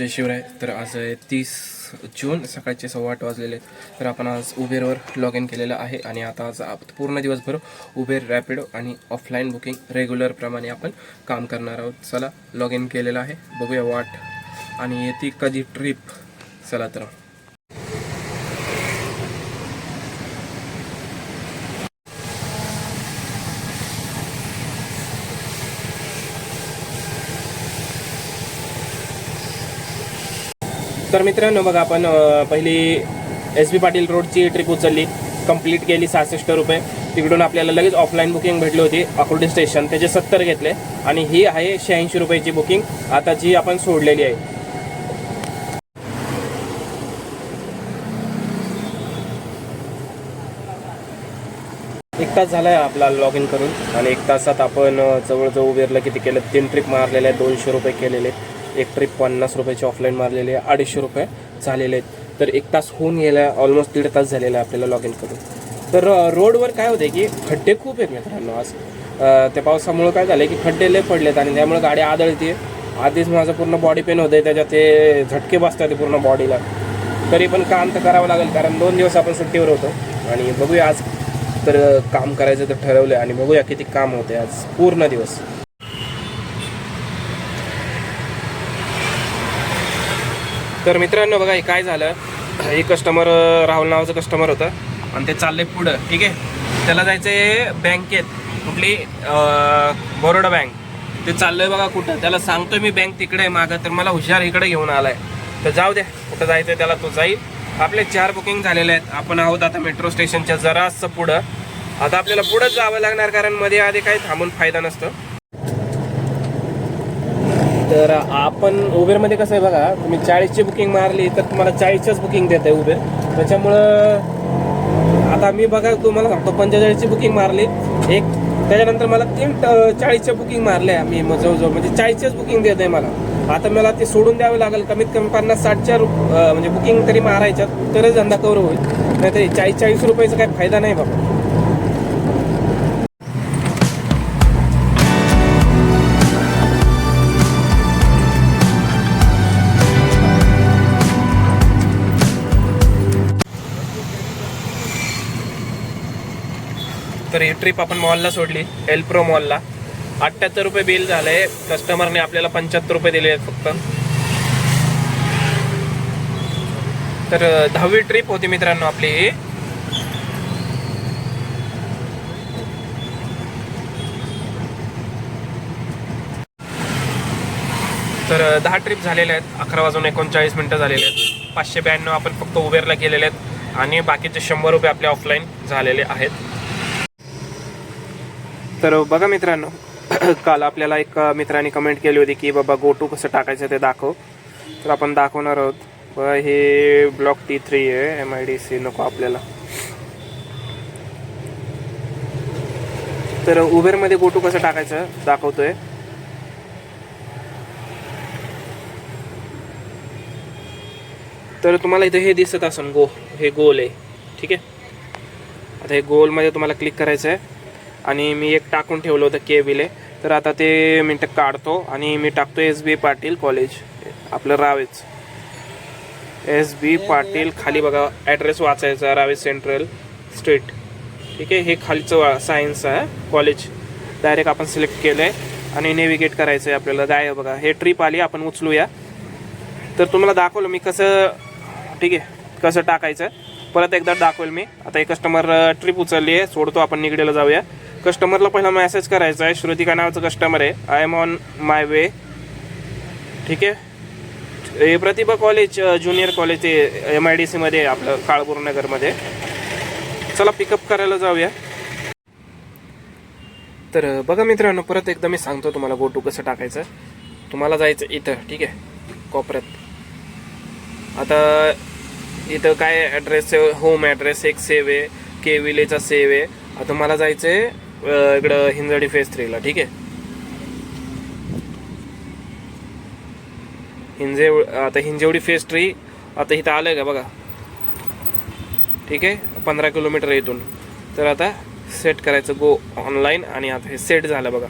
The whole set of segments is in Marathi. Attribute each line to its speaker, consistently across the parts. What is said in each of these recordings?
Speaker 1: जय शिवराय तर आज आहे तीस जून सकाळचे सव्वा आठ वाजलेले तर आपण आज उबेरवर लॉग इन केलेलं आहे आणि आता आज पूर्ण दिवसभर उबेर रॅपिडो आणि ऑफलाईन बुकिंग रेग्युलरप्रमाणे आपण काम करणार आहोत. चला लॉग इन केलेलं आहे. बघूया वाट आणि येते कधी ट्रिप चला तर. तर मित्रांनो बघा आपण पहिली एस बी पाटील रोडची ट्रिप उचलली. कंप्लीट केली सहासष्ट रुपये. तिकडून आपल्याला लगेच ऑफलाईन बुकिंग भेटली होती अकोर्डी स्टेशन त्याचे सत्तर घेतले. आणि ही आहे शहाऐंशी रुपयाची बुकिंग आता जी आपण सोडलेली आहे. एक तास झाला आहे आपला लॉग इन करून. आणि एक तासात आपण जवळजवळ उबेरला किती केलं? तीन ट्रिप मारलेले आहेत दोनशे रुपये केलेले. एक ट्रिप पन्नास रुपयाची ऑफलाईन मारलेली आहे अडीचशे रुपये झालेले आहेत. तर एक तास होऊन गेला ऑलमोस्ट दीड तास झालेला आहे आपल्याला लॉग इन करून. तर रोडवर काय होते की खड्डे खूप आहेत मित्रांनो आज. त्या पावसामुळे काय झालं की खड्डे लय पडलेत आणि त्यामुळे गाडी आदळते आधीच माझं पूर्ण बॉडी पेन होते त्याच्यात ते झटके बसतात पूर्ण बॉडीला तरी पण काम तर करावं लागेल कारण दोन दिवस आपण सुट्टीवर होतो. आणि बघूया आज. तर काम करायचं तर ठरवलं आणि बघूया किती काम होते आज. पूर्ण दिवस. तर मित्रांनो बघा हे काय झालं? हे कस्टमर राहुल नावाचं कस्टमर होतं. आणि ते चाललंय पुढं ठीक आहे? त्याला जायचंय बँकेत कुठली बरोडा बँक ते चाललंय बघा कुठं? त्याला सांगतोय मी बँक तिकडे आहे मागं तर मला हुशार इकडे घेऊन आलाय. तर जाऊ द्या कुठं जायचंय त्याला तो जाईल. आपले चार बुकिंग झालेले आहेत. आपण आहोत आता मेट्रो स्टेशनच्या जरासं पुढं. आता आपल्याला पुढंच जावं लागणार कारण मध्ये आधी काही थांबून फायदा नसतो. तर आपण उबेरमध्ये कसं आहे बघा तुम्ही चाळीसची बुकिंग मारली तर तुम्हाला चाळीसच्याच बुकिंग देत आहे उबेर. त्याच्यामुळं आता मी बघा तुम्हाला सांगतो पंचेचाळीसची बुकिंग मारली. एक त्याच्यानंतर मला तीन चाळीसच्या बुकिंग मारल्या मी मग जवळजवळ. म्हणजे चाळीसच्याच बुकिंग देत आहे मला. आता मला ते सोडून द्यावं लागेल कमीत कमी पन्नास साठच्या रु- म्हणजे बुकिंग तरी मारायच्या तरच धंदा कवर होईल. नाही तरी चाळीस चाळीस रुपयाचा काही फायदा नाही बाबा. ही ट्रिप आपण मॉलला सोडली एल्प्रो मॉलला अठ्ठ्याहत्तर रुपये बिल झालंय कस्टमरने आपल्याला पंच्याहत्तर रुपये दिले आहेत फक्त. तर दहावी ट्रिप होती मित्रांनो आपली. ही तर दहा ट्रिप झालेल्या आहेत अकरा वाजून एकोणचाळीस मिनटं झालेले आहेत. पाचशे ब्याण्णव आपण फक्त उबेरला केलेले आहेत आणि बाकीचे शंभर रुपये आपले ऑफलाईन झालेले आहेत. तर बघा मित्रांनो काल आपल्याला एक मित्राने कमेंट केली होती की बाबा गोटू कसं टाकायचं ते दाखव. तर आपण दाखवणार आहोत. बघा हे ब्लॉक टी थ्री आहे एम आय डी सी नको आपल्याला. तर उबेरमध्ये गोटू कसं टाकायचं दाखवतोय. तर तुम्हाला इथे हे दिसत असेल गो हे गोल आहे. ठीक आहे? आता हे गोलमध्ये तुम्हाला क्लिक करायचं आहे आणि मी एक टाकून ठेवलं होतं के विले तर आता ते मी काढतो आणि मी टाकतो एस बी पाटील कॉलेज. आपलं रावेच. एस बी पाटील खाली बघा ॲड्रेस वाचायचा रावे सेंट्रल स्ट्रीट ठीक आहे? हे खालचं वा सायन्स आहे कॉलेज डायरेक्ट आपण सिलेक्ट केलं आहे आणि नेव्हिगेट करायचं आहे आपल्याला. काय बघा हे ट्रीप आली आपण उचलूया. तर तुम्हाला दाखवलं मी कसं ठीक आहे? कसं टाकायचं. परत एकदा दाखवेल मी. आता हे कस्टमर ट्रिप उचलली आहे. सोडतो आपण निगडीला जाऊया. कस्टमरला पहिला मेसेज करायचा आहे. श्रुतिका नावाचं कस्टमर आहे. I am on my way ठीक आहे? हे प्रतिभा कॉलेज ज्युनियर कॉलेज ते एम आय डी सीमध्ये आपलं काळपूर नगरमध्ये. चला पिकअप करायला जाऊया. तर बघा मित्रांनो परत एकदा मी सांगतो तुम्हाला गोटू कसं टाकायचं. तुम्हाला जायचं इथं ठीक आहे? कोपऱ्यात. आता इथं काय ॲड्रेस होम ॲड्रेस एक सेव आहे के विलेचा सेव. आहे आता मला जायचं आहे इकडं हिंजडी फेस थ्रीला ठीक आहे? हिंजे आता हिंजेवडी फेस थ्री आता इथं आलं का बघा? ठीक आहे? पंधरा किलोमीटर इथून. तर आता सेट करायचं गो ऑनलाईन आणि आता हे सेट झालं बघा.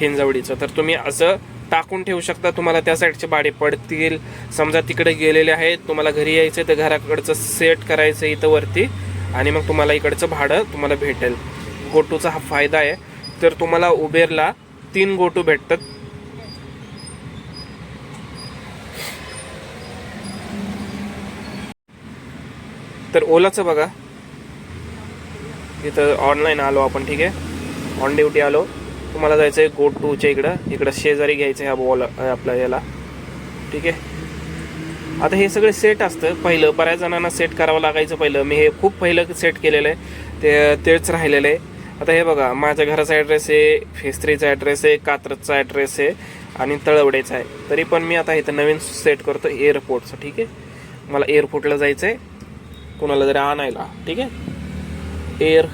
Speaker 1: हिंजवडीचं. तर तुम्ही असं टाकून ठेवू शकता. तुम्हाला त्या साईडचे भाडे पडतील. समजा तिकडे गेलेले आहेत तुम्हाला घरी यायचं तर घराकडचं सेट करायचं इथं वरती. आणि मग तुम्हाला इकडचं भाडं तुम्हाला भेटेल. गोटूचा हा फायदा आहे. तर तुम्हाला उबेरला तीन गोटू भेटतात. तर ओलाचं बघा. इथं ऑनलाईन आलो आपण ठीक आहे? ऑन ड्युटी आलो. तुम्हाला जायचं आहे गो टूच्या इकडं. इकडं शेजारी घ्यायचं आहे ह्या बॉल आपल्या याला. ठीक आहे? आता हे सगळे सेट असतं. पहिलं बऱ्याच जणांना सेट करावं लागायचं पहिलं. मी हे खूप पहिलं सेट केलेलं आहे. ते तेच राहिलेलं आहे. आता हे बघा माझ्या घराचा ॲड्रेस आहे फेस्त्रीचा ॲड्रेस आहे कात्रजचा ॲड्रेस आहे आणि तळवडेचा आहे. तरी पण मी आता इथं नवीन सेट करतो एअरपोर्टचं ठीक आहे? मला एअरपोर्टला जायचं आहे कोणाला जरी आणायला ठीक आहे? एअर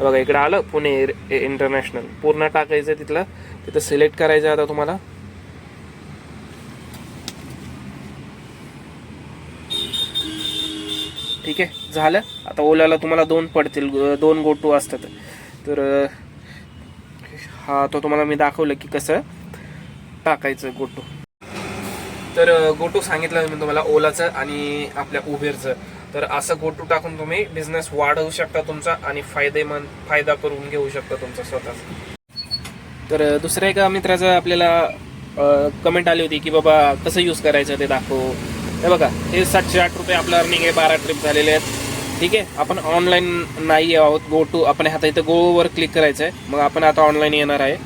Speaker 1: बघा इकडं आलं पुणे एअर इंटरनॅशनल पूर्ण टाकायचं आहे तिथलं. तिथं सिलेक्ट करायचं आहे आता तुम्हाला. ठीक आहे? झालं. आता ओल्याला तुम्हाला दोन पडतील दोन गोटू असतात. तर हा तो तुम्हाला मी दाखवलं की कसं टाकायचं गोटू. तर गोटू सांगितलं मी तुम्हाला ओलाचं आणि आपल्या उबेरचं. तर असं गोटू टाकून तुम्ही बिझनेस वाढवू शकता तुमचा आणि फायदेमंद फायदा करून घेऊ शकता तुमचा स्वतःचा. तर दुसऱ्या एका मित्राचं आपल्याला कमेंट आली होती की बाबा कसं यूज करायचं ते दाखव. हे बघा हे सातशे आठ रुपये आपलं अर्निंग आहे बारा ट्रिप झालेले आहेत. ठीक आहे आपण ऑनलाईन नाही आहोत गो टू आपण आता इथं गोवर क्लिक करायचं आहे मग आपण आता ऑनलाईन येणार आहे.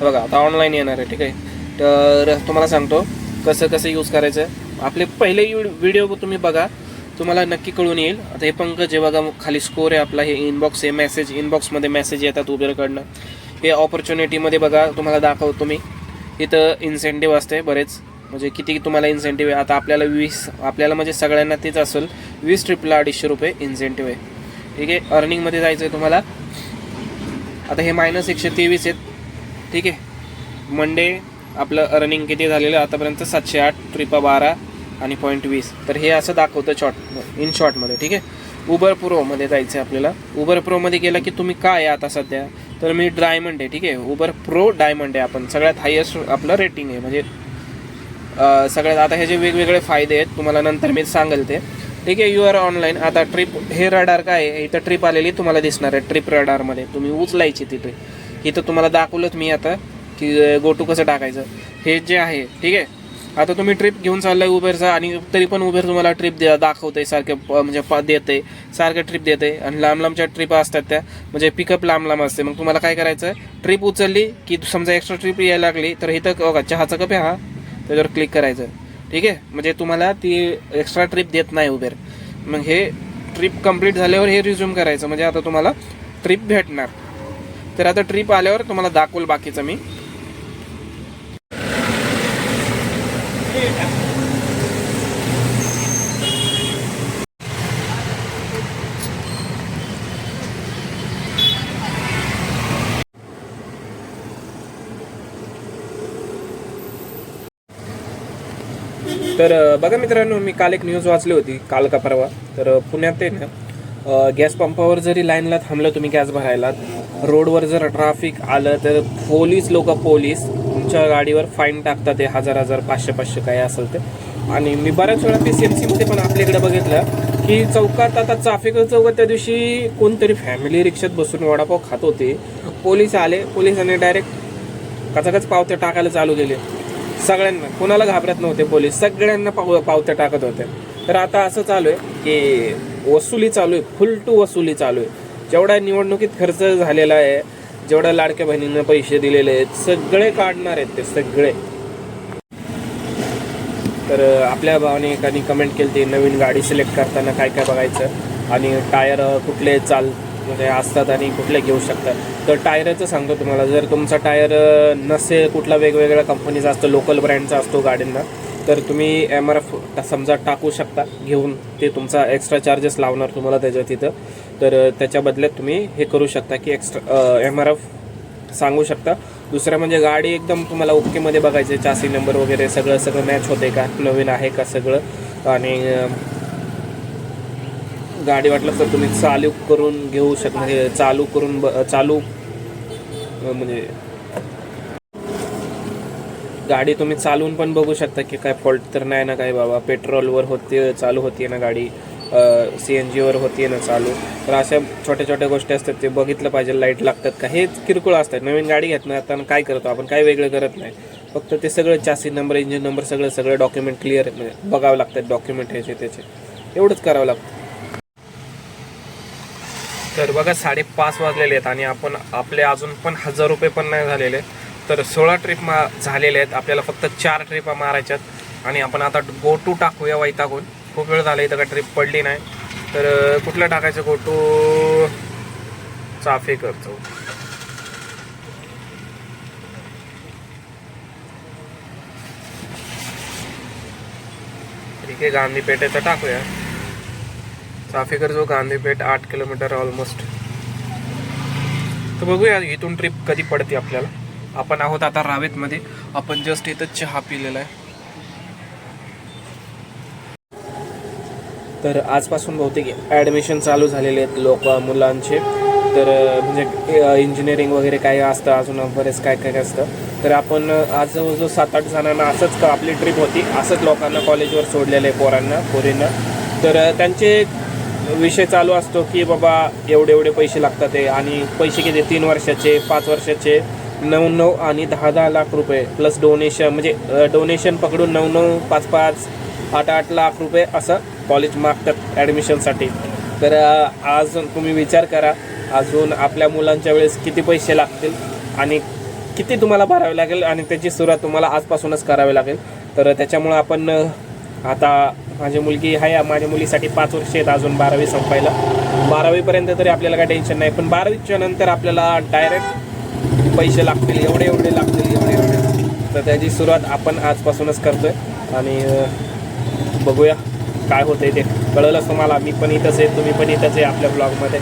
Speaker 1: बघा आता ऑनलाईन येणार आहे ठीक आहे. तर तुम्हाला सांगतो कसं कसं यूज करायचं. आपले पहिले व्हिडिओ तुम्ही बघा तुम्हाला नक्की कळून येईल. आता हे पंकज हे बघा खाली स्कोर आहे आपला हे इनबॉक्स आहे मेसेज इनबॉक्समध्ये मेसेज येतात उबेरकडनं हे ऑपॉर्च्युनिटीमध्ये बघा तुम्हाला दाखवतो मी. इथं इन्सेंटिव्ह असते बरेच. म्हणजे किती तुम्हाला इन्सेंटिव्ह आहे? आता आपल्याला वीस आपल्याला म्हणजे सगळ्यांना तेच असेल. वीस ट्रिपला अडीचशे रुपये इन्सेंटिव्ह आहे. ठीक आहे? अर्निंगमध्ये जायचं आहे तुम्हाला. आता हे मायनस एकशे तेवीस आहेत. ठीक आहे? मंडे आपलं अर्निंग किती झालेलं? आहे आतापर्यंत सातशे आठ ट्रिपा बारा आणि पॉईंट वीस. तर हे असं दाखवतं शॉर्ट इन शॉर्टमध्ये ठीक आहे? उबर प्रोमध्ये जायचं आहे आपल्याला. उबर प्रोमध्ये गेलं की तुम्ही काय आहे आता सध्या? तर मी डायमंड आहे ठीक आहे? उबर प्रो डायमंड आहे आपण. सगळ्यात हायेस्ट आपलं रेटिंग आहे. म्हणजे सगळ्यात आता हे जे वेगवेगळे फायदे आहेत तुम्हाला नंतर मी सांगेल ते. ठीक आहे यू आर ऑनलाईन आता ट्रिप हे रडार काय आहे? इथं ट्रिप आलेली तुम्हाला दिसणार आहे ट्रिप रडारमध्ये तुम्ही उचलायची तिथे इथं तुम्हाला दाखवलंच मी आता की गोटू कसं टाकायचं. हे जे आहे ठीक आहे? आता तुम्ही ट्रिप घेऊन चाललाय उबेरचा आणि तरी पण उबेर तुम्हाला ट्रिप द्या दाखवते सारखे म्हणजे देते सारखं ट्रिप देते आणि लांब लांबच्या ट्रिप असतात त्या. म्हणजे पिकअप लांब लांब असते. मग तुम्हाला काय करायचं ट्रिप उचलली की समजा एक्स्ट्रा ट्रिप यायला लागली तर इथं बघा चहाचा कप आहे हा. त्याच्यावर क्लिक करायचं. ठीक आहे? म्हणजे तुम्हाला ती एक्स्ट्रा ट्रिप देत नाही उबेर. मग हे ट्रिप कंप्लीट झाल्यावर हे रिझ्यूम करायचं. म्हणजे आता तुम्हाला ट्रिप भेटणार. तर आता ट्रिप आल्यावर तुम्हाला दाखवल बाकीचं मी. तर बघा मित्रांनो मी काल एक न्यूज वाचली होती काल का परवा. तर पुण्यात आहे ना गॅस पंपावर जरी लाईनला थांबलं तुम्ही गॅस भरायला रोडवर जर ट्राफिक आलं तर पोलीस लोक पोलीस तुमच्या गाडीवर फाईन टाकतात ते हजार हजार पाचशे पाचशे काय असेल ते. आणि मी बऱ्याच वेळा पी सी एम सीमध्ये पण आपल्याकडे बघितलं की चौकात आता चाफेकर चौकात त्या दिवशी कोणतरी फॅमिली रिक्षात बसून वडापाव खात होते. पोलीस आले पोलिसांनी डायरेक्ट कचाकच पावत्या टाकायला चालू केले. सगळ्यांना कोणाला घाबरत नव्हते पोलीस सगळ्यांना पाव पावत्या टाकत होते. तर आता असं चालू आहे की वसुली चालू आहे फुल टू वसुली चालू आहे. जेवढा निवडणुकीत खर्च झालेला आहे जेवढ्या लाडक्या बहिणींना पैसे दिलेले आहेत सगळे काढणार आहेत ते सगळे. तर आपल्या भावाने एकाने कमेंट केली ती नवीन गाडी सिलेक्ट करताना काय काय बघायचं? आणि टायर कुठले चाल म्हणजे असतात आणि कुठले घेऊ शकतात? तर टायरचं सांगतो तुम्हाला जर तुमचा टायर नसेल कुठला वेगवेगळ्या कंपनीचा असतो लोकल ब्रँडचा असतो गाडींना तर तुम्ही एम आर एफ समजा टाकू शकता घेऊन ते तुमचा एक्स्ट्रा चार्जेस लावणार तुम्हाला त्याच्या तिथं. तर त्याच्या बदल्यात तुम्ही हे करू शकता की एक्स्ट्रा एम आर एफ सांगू शकता. दुसरं म्हणजे गाडी एकदम तुम्हाला ओकेमध्ये बघायचे चासी नंबर वगैरे सगळं सगळं मॅच होते का? नवीन आहे का सगळं? आणि गाडी वाटलं तर तुम्ही चालू करून घेऊ शकता हे चालू करून ब- चालू म्हणजे गाडी तुम्ही चालवून पण बघू शकता की काय फॉल्ट तर नाही ना काय बाबा. पेट्रोलवर होते चालू होती ना गाडी. सी एन जीवर होती ना चालू. तर अशा छोट्या छोट्या गोष्टी असतात ते बघितलं पाहिजे लाइट लागतात का? हे किरकोळ असतात. नवीन गाडी घेत आता काय करतो आपण? काय वेगळं करत नाही. फक्त ते सगळं चासी नंबर इंजिन नंबर सगळं सगळं डॉक्युमेंट क्लिअर बघावं लागतात डॉक्युमेंट ह्याचे त्याचे एवढंच करावं लागतं. तर बघा साडेपाच वाजलेले आहेत आणि आपण आपले अजून पण हजार रुपये पण नाही झालेले. तर सोळा ट्रिप मा झालेले आहेत. आपल्याला फक्त चार ट्रिपा मारायच्यात आणि आपण आता गो टू टाकूया वैतागून. खूप वेळ झाला इथं का ट्रिप पडली नाही. तर कुठलं टाकायचं गो टू चाफे करतो ठीक आहे गांधी पेठेचं टाकूया. चाफेकर जो गांधीपेठ आठ किलोमीटर ऑलमोस्ट तर बघूया इथून ट्रिप कधी पडते आपल्याला. आपण आहोत आता रावेतमध्ये. आपण जस्ट इथं चहा पिलेला आहे. तर आजपासून बहुतेक ॲडमिशन चालू झालेले आहेत लोक मुलांचे. तर म्हणजे इंजिनिअरिंग वगैरे काय असतं अजून बरेच काय काय असतं. तर आपण आज जवळजवळ सात आठ जणांना असंच का आपली ट्रिप होती. असंच लोकांना कॉलेजवर सोडलेलं आहे पोरांना पोरींना. तर त्यांचे विषय चालू असतो की बाबा एवढे एवढे पैसे लागतात आहे. आणि पैसे किती? तीन वर्षाचे पाच वर्षाचे. नऊ नऊ आणि दहा दहा लाख रुपये प्लस डोनेशन म्हणजे डोनेशन पकडून नऊ नऊ पाच पाच आठ आठ लाख रुपये असं कॉलेज मागतात ॲडमिशनसाठी तर आज तुम्ही विचार करा अजून आपल्या मुलांच्या वेळेस किती पैसे लागतील आणि किती तुम्हाला भरावे लागेल आणि त्याची सुरुवात तुम्हाला आजपासूनच करावी लागेल. तर त्याच्यामुळं आपण आता माझी मुलगी आहे माझ्या मुलीसाठी पाच वर्ष आहेत अजून बारावी संपायला. बारावीपर्यंत तरी आपल्याला काय टेन्शन नाही पण बारावीच्या नंतर आपल्याला डायरेक्ट पैसे लागतील एवढे एवढे लागतील एवढे एवढे. तर त्याची सुरुवात आपण आजपासूनच करतो आहे आणि बघूया काय होतं आहे ते. कळलंच तुम्हाला मी पण इथंच आहे तुम्ही पण इथंच आहे आपल्या ब्लॉगमध्ये.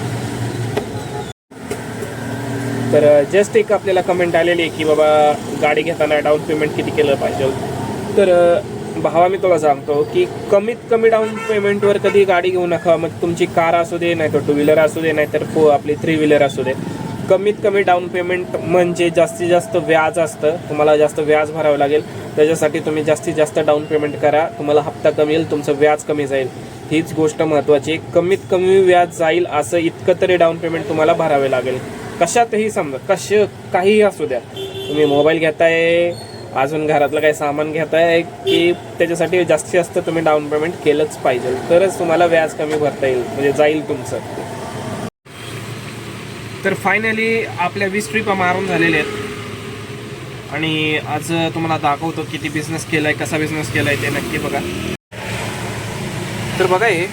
Speaker 1: तर जस्ट एक आपल्याला कमेंट आलेली आहे की बाबा गाडी घेताना डाऊन पेमेंट किती केलं पाहिजे? तर भावा मी तुला सांगतो की कमीत कमी डाऊन पेमेंटवर कधी गाडी घेऊ नका. मग तुमची कार असू दे नाही तर टू व्हीलर असू दे नाही तर फो आपली थ्री व्हीलर असू दे. कमीत कमी डाऊन पेमेंट म्हणजे जास्तीत जास्त व्याज असतं. तुम्हाला जास्त व्याज भरावं लागेल. त्याच्यासाठी तुम्ही जास्तीत जास्त डाऊन पेमेंट करा. तुम्हाला हप्ता कमी येईल तुमचं व्याज कमी जाईल. हीच गोष्ट महत्त्वाची आहे. कमीत कमी व्याज जाईल असं इतकं तरी डाऊन पेमेंट तुम्हाला भरावे लागेल. कशातही समजा कश काहीही असू द्या. तुम्ही मोबाईल घेताय अजून घरातलं काही सामान घेताय की त्याच्यासाठी जास्तीत जास्त तुम्ही डाऊन पेमेंट केलंच पाहिजे. तरच तुम्हाला व्याज कमी भरता येईल. म्हणजे जाईल तुमचं. तर फायनली आपल्या वीस ट्रिपा मारून झालेल्या आहेत. आणि आज तुम्हाला दाखवतो किती बिझनेस केलाय कसा बिझनेस केलाय ते नक्की बघा. तर बघा हे.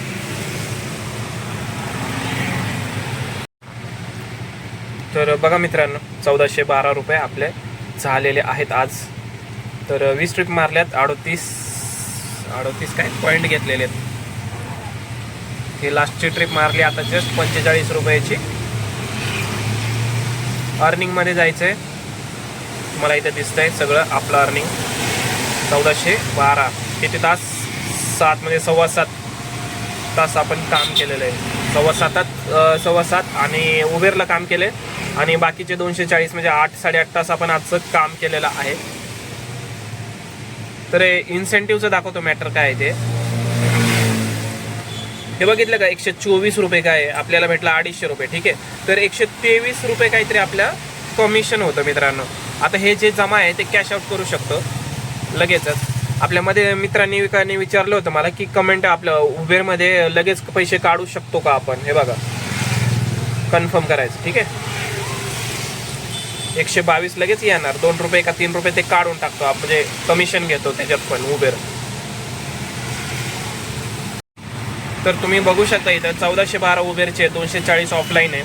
Speaker 1: तर बघा मित्रांनो चौदाशे बारा रुपये आपले झालेले आहेत आज. तर वीस ट्रिप मारल्यात अडोतीस अडोतीस काय पॉईंट घेतलेले आहेत. ही लास्टची ट्रिप मारली आता जस्ट पंचेचाळीस रुपयाची. अर्निंगमध्ये जायचं आहे तुम्हाला इथं दिसतंय सगळं आपलं अर्निंग चौदाशे बारा. किती तास? सात म्हणजे सव्वा सात तास आपण काम केलेलं आहे. सव्वा सातात सव्वा सात आणि उबेरला काम केले आणि बाकीचे दोनशे चाळीस म्हणजे आठ साडेआठ तास आपण आजचं काम केलेलं आहे. तर इन्सेंटिव्हचं दाखवतो मॅटर काय आहे ते. हे बघितलं का? एकशे चोवीस रुपये काय? आहे आपल्याला भेटला अडीचशे रुपये ठीक आहे? तर एकशे तेवीस रुपये काहीतरी आपल्या कमिशन होतं मित्रांनो. आता हे जे जमा आहे ते कॅश आउट करू शकतो. लगेचच. आपल्यामध्ये मित्रांनी विकाने विचारलं होतं मला की कमेंट आपलं उबेरमध्ये लगेच पैसे काढू शकतो का आपण? हे बघा. कन्फर्म करायचं ठीक आहे? एकशे बावीस लगेच येणार. दोन रुपये का तीन रुपये ते काढून टाकतो. आपण म्हणजे कमिशन घेतो त्याच्यात पण उबेर तर तुम्ही बघू शकता इथं चौदाशे बारा उबेरचे दोनशे चाळीस ऑफलाईन आहे.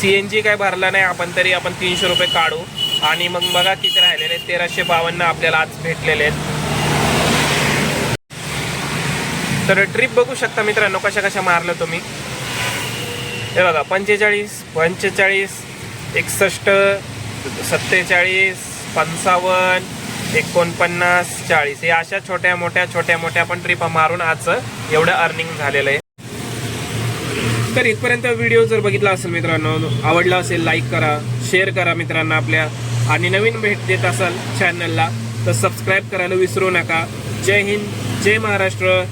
Speaker 1: सी एन जी काय भरला नाही आपण तरी आपण तीनशे रुपये काढू. आणि मग बघा किती राहिलेले आहेत. तेराशे बावन्न आपल्याला आज भेटलेले आहेत. तर ट्रिप बघू शकता मित्रांनो कशा कशा मारलं तुम्ही. हे बघा पंचेचाळीस पंचेचाळीस एकसष्ट सत्तेचाळीस पंचावन्न एकोणपन्नास चाळीस. हे अशा छोट्या मोठ्या छोट्या मोठ्या पण ट्रिपा मारून आजचं एवढं अर्निंग झालेलं आहे. तर इथपर्यंत व्हिडिओ जर बघितला असेल मित्रांनो आवडला असेल लाईक करा शेअर करा मित्रांना आपल्या. आणि नवीन भेट देत असाल चॅनलला तर सबस्क्राईब करायला विसरू नका. जय हिंद जय महाराष्ट्र.